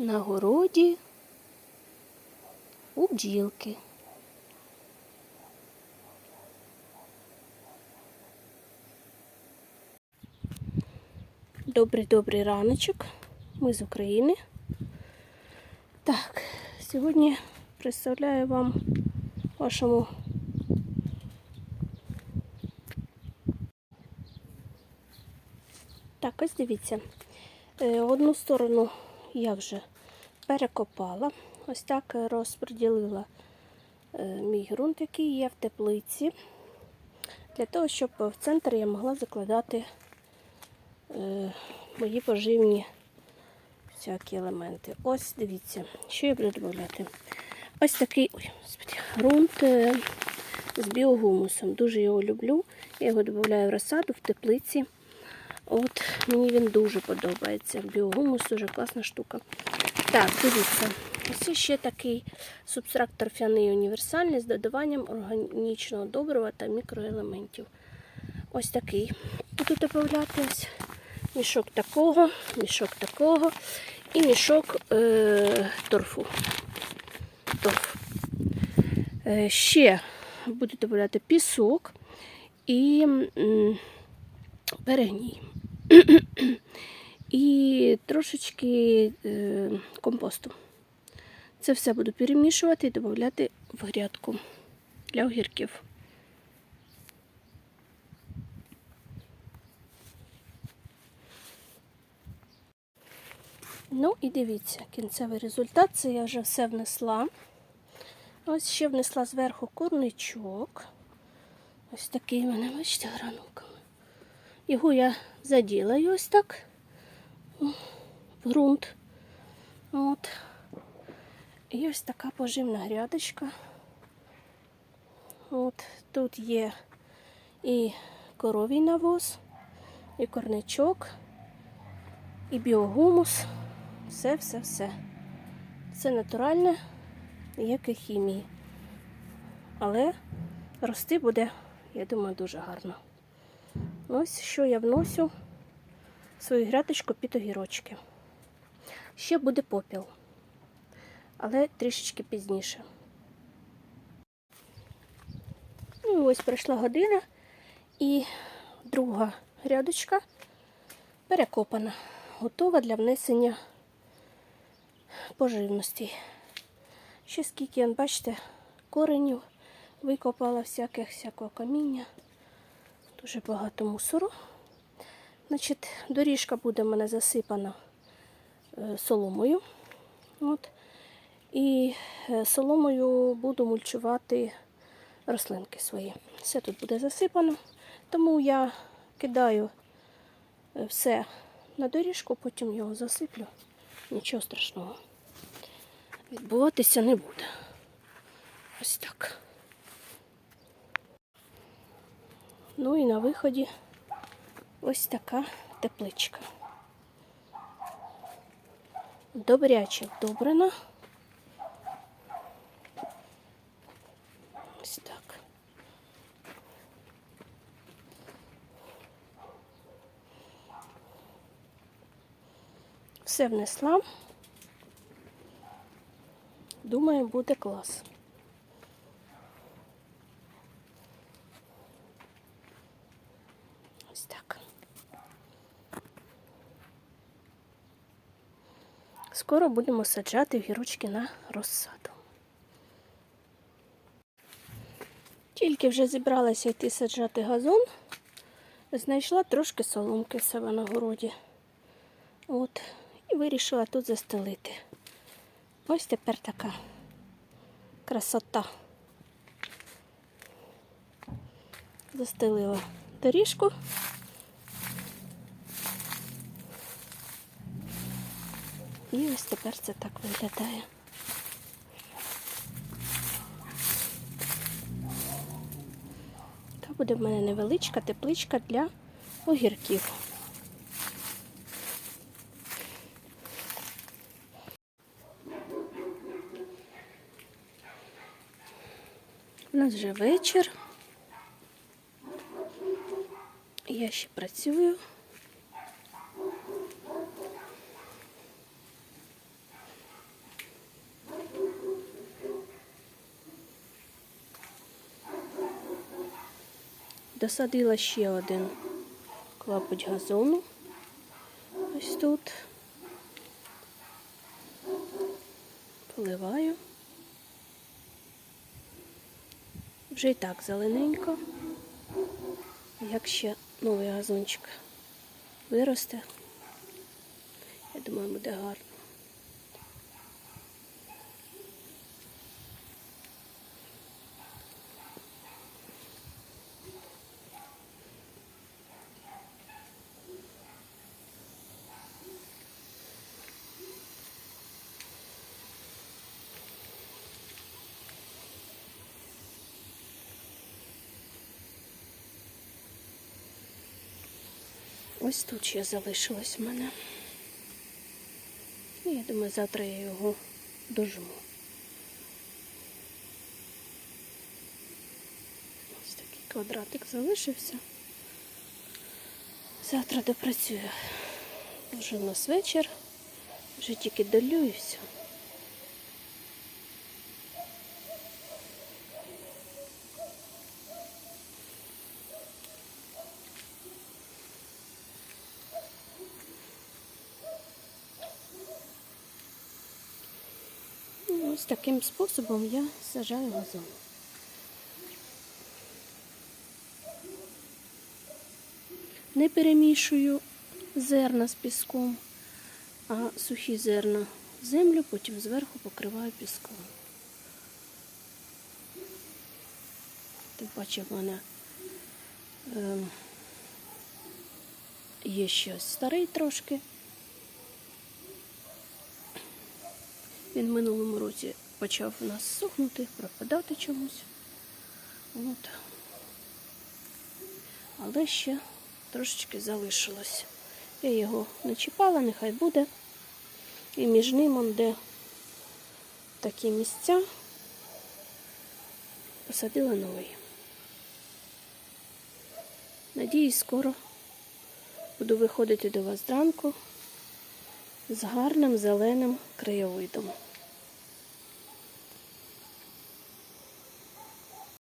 на городі у бджілки. Добрий добрий раночок. Ми з України. Так, сьогодні представляю вам вашому Так, ось дивіться. Е, Одну сторону я вже перекопала. Ось так розподілила е, мій ґрунт, який є в теплиці, для того, щоб в центр я могла закладати е, мої поживні всякі елементи. Ось дивіться, що я буду додати. Ось такий ой, господи, ґрунт е, з біогумусом. Дуже його люблю. Я його додаю в розсаду в теплиці. От мені він дуже подобається. Біогумус дуже класна штука. Так, дивіться. Ось ще такий субстракт торфяний універсальний з додаванням органічного добрива та мікроелементів. Ось такий. Буду додати мішок такого, мішок такого і мішок е- торфу. Торф. Е ще буду додати пісок і м, перегній. і трошечки е, компосту. Це все буду перемішувати і додати в грядку для огірків. Ну і дивіться, кінцевий результат це я вже все внесла. Ось ще внесла зверху курничок. Ось такий в мене, бачите, гранулками. Його я заділаю ось так в ґрунт. От. І ось така поживна грядочка. От Тут є і коровій навоз, і корничок, і біогумус. Все-все-все. Це натуральне, ніякої хімії. Але рости буде, я думаю, дуже гарно. Ось що я вносю в свою грядочку під огірочки. Ще буде попіл, але трішечки пізніше. Ну ось пройшла година і друга грядочка перекопана, готова для внесення поживності. Ще скільки, бачите, коренів викопала всяких, всякого каміння. Дуже багато мусору. Значить, Доріжка буде в мене засипана е, соломою. От. І е, соломою буду мульчувати рослинки свої. Все тут буде засипано, тому я кидаю е, все на доріжку, потім його засиплю. Нічого страшного. Відбуватися не буде. Ось так. Ну і на виході ось така тепличка. Добряче вдобрена. Ось так. Все внесла. Думаю, буде клас. Ось так. Скоро будемо саджати гірочки на розсаду. Тільки вже зібралася йти саджати газон, знайшла трошки соломки себе на городі. От, і вирішила тут застелити. Ось тепер така красота. Застелила доріжку. І ось тепер це так виглядає. Така буде в мене невеличка тепличка для огірків. У нас вже вечір. Я ще працюю. Досадила ще один клапоть газону. Ось тут. Поливаю. Вже і так зелененько. Як ще новий газончик виросте, я думаю, буде гарно. Ось тут ще залишилось в мене. Я думаю, завтра я його дожму. Ось такий квадратик залишився. Завтра допрацюю. Вже у нас вечір. Вже тільки долю і все. Ну, Ось таким способом я сажаю газон. Не перемішую зерна з піском, а сухі зерна в землю, потім зверху покриваю піском. Тим паче в мене ем, є ще ось старий трошки. Він в минулому році почав у нас сохнути, пропадати чомусь. От. Але ще трошечки залишилось. Я його не чіпала, нехай буде. І між ним, де такі місця, посадила новий. Надіюсь, скоро буду виходити до вас зранку з гарним зеленим краєвидом.